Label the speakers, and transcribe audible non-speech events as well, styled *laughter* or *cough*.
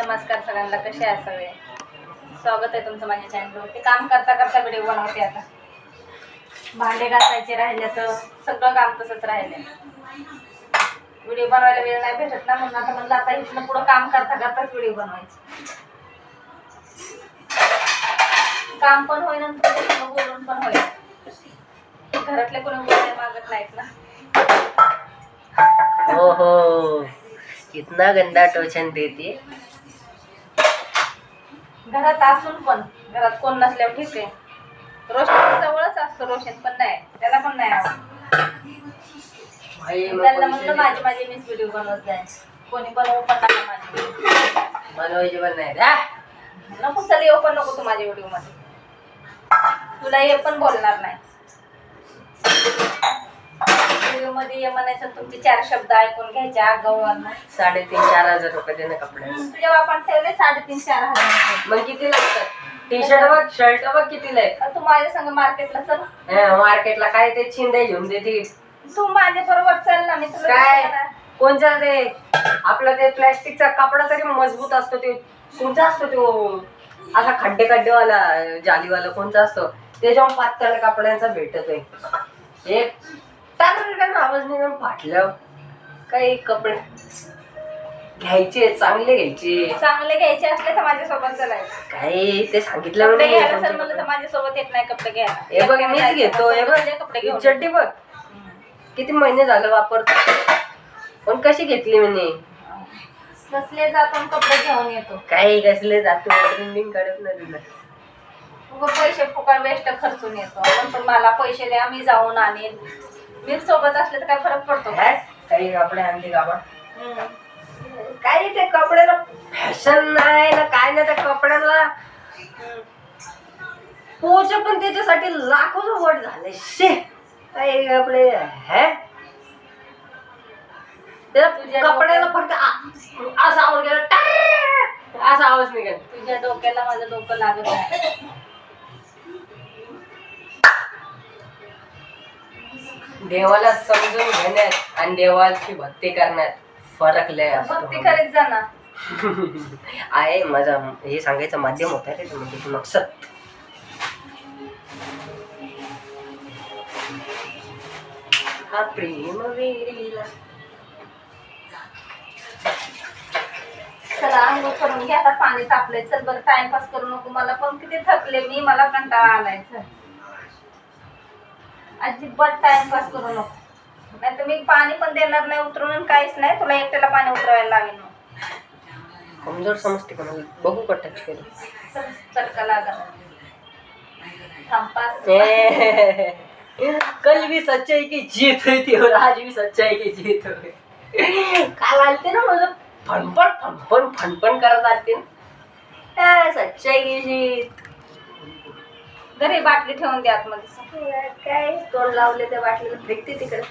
Speaker 1: नमस्कार सगळ्यांना कसे आहे सगळे? स्वागत आहे तुमचं माझ्या चॅनलवरती काम करता करता व्हिडिओ बनवते आता. भांडे घासायचे राहिले तर सगळं काम तसंच राहिले. व्हिडिओ बनवायला वेळ नाही भेटत ना म्हणून आता म्हणलं आता इथलं पुढं काम करता करताच व्हिडिओ बनवायचे. काम पण होईल बोलून पण होईल. घरातले कोणी बोलायला मागत नाहीत ना.
Speaker 2: हो हो. कितना गंदा टोचन देते.
Speaker 1: घरात असून पण घरात कोण नसल्यावर ठीक आहे. रोशन जवळच असतो रोशन पण नाही त्याला पण नाही आवडत. त्याला म्हणलं माझी माझी मीच व्हिडिओ बनवत जाय. कोणी बनवू पण नका माझी.
Speaker 2: बनवायचे पण नाही.
Speaker 1: नको चल येऊ पण नको तू माझ्या व्हिडिओमध्ये. तुला हे पण बोलणार नाही व्हिडिओ मध्ये ये म्हणायचं तुमचे चार शब्द ऐकून घ्यायचे आगाऊवरनं
Speaker 2: साडेतीन चार हजार रुपये देणं कपडे.
Speaker 1: तुझ्या बापान ठेवले साडेतीन चार हजार.
Speaker 2: मग किती लागतात? टी शर्ट बघ शर्ट बघ किती लाय.
Speaker 1: तू माझ्या संग मार्केटला चल.
Speaker 2: मार्केटला काय ते चिंडे घेऊन देते.
Speaker 1: तू माझ्या बरोबर चल ना मी तुला
Speaker 2: काय?
Speaker 1: दिसेल ना.
Speaker 2: कोणचा ते आपलं ते प्लॅस्टिकचा कपडा तरी मजबूत असतो ते. कोणचा असतो तो? असा खड्डे खड्डेवाला जालीवाला कोणचा असतो? त्याच्यावर पातळ कपड्यांचा भेटतोय. एक टाकन आवाज निघून फाटलं काही कपडे घ्यायचे चांगले घ्यायचे.
Speaker 1: चांगले घ्यायचे असले तर माझ्यासोबत चलायचं.
Speaker 2: काही ते सांगितलं
Speaker 1: कपडे घ्यायला चल म्हणलं तर माझ्यासोबत येत नाही कपडे
Speaker 2: हे बघ मीच घेतो. हे बघ
Speaker 1: कपडे घेऊन
Speaker 2: ही चड्डी बघ. किती महिने झालं वापरतो. पण कशी घेतली म्हणे?
Speaker 1: कसले जातो कपडे घेऊन येतो.
Speaker 2: काही कसले जातो ट्रेंडिंग काढत नाही तुला.
Speaker 1: उगा पैसे फुकट वेस्ट खर्चून येतो. पण पण मला पैसे द्या मी जाऊन आणेन. मी सोबत असले तर काय फरक पडतो का?
Speaker 2: काय? काही कपडे आणले गावा
Speaker 1: हम्म.
Speaker 2: काही ते कपड्याला फॅशन नाही ना काय नाही त्या कपड्याला
Speaker 1: हम्म.
Speaker 2: पोच पण त्याच्यासाठी लाखो वट झाले शे काही कपडे हे त्या
Speaker 1: तुझ्या
Speaker 2: कपड्याला फक्त आ- असा आवाज गेला टाक! असा आवाज निघेल
Speaker 1: तुझ्या डोक्याला माझं डोकं लागत नाही
Speaker 2: देवाला समजून घेण्यात आणि देवाची भक्ती करण्यात फरक लय असतो
Speaker 1: भक्ती करीत जा ना. *laughs*
Speaker 2: आहे माझा हे सांगायचं माध्यम होता रे म्हणजे मकसद हा प्रेम वेडीला.
Speaker 1: चला अंघोळ करून घ्या आता पाणी तापलंय. चल बरं टाइमपास करू नको. मला पण किती थकले मी मला कंटाळा आलाय. चल. अजिबात टाइमपास करू नको. नाही तर मी पाणी पण देणार नाही उतरून काहीच नाही. तुला एकट्याला पाणी उतरवायला लावेन मग.
Speaker 2: कमजोर समजते का मला बघू का टच करू
Speaker 1: चल चटका लागत थांबपास
Speaker 2: कल भी सच्चाई की जीत हुई थी और आज भी सच्चाई की जीत हुई. काल आलते ना माझं फणफण फणफण फणफण करत आलते ना ए, सच्चाई की जीत.
Speaker 1: दर हे बाटली ठेवून द्या आतमध्ये.
Speaker 2: काय? तोंड लावले त्या बाटली फेकते तिकडे.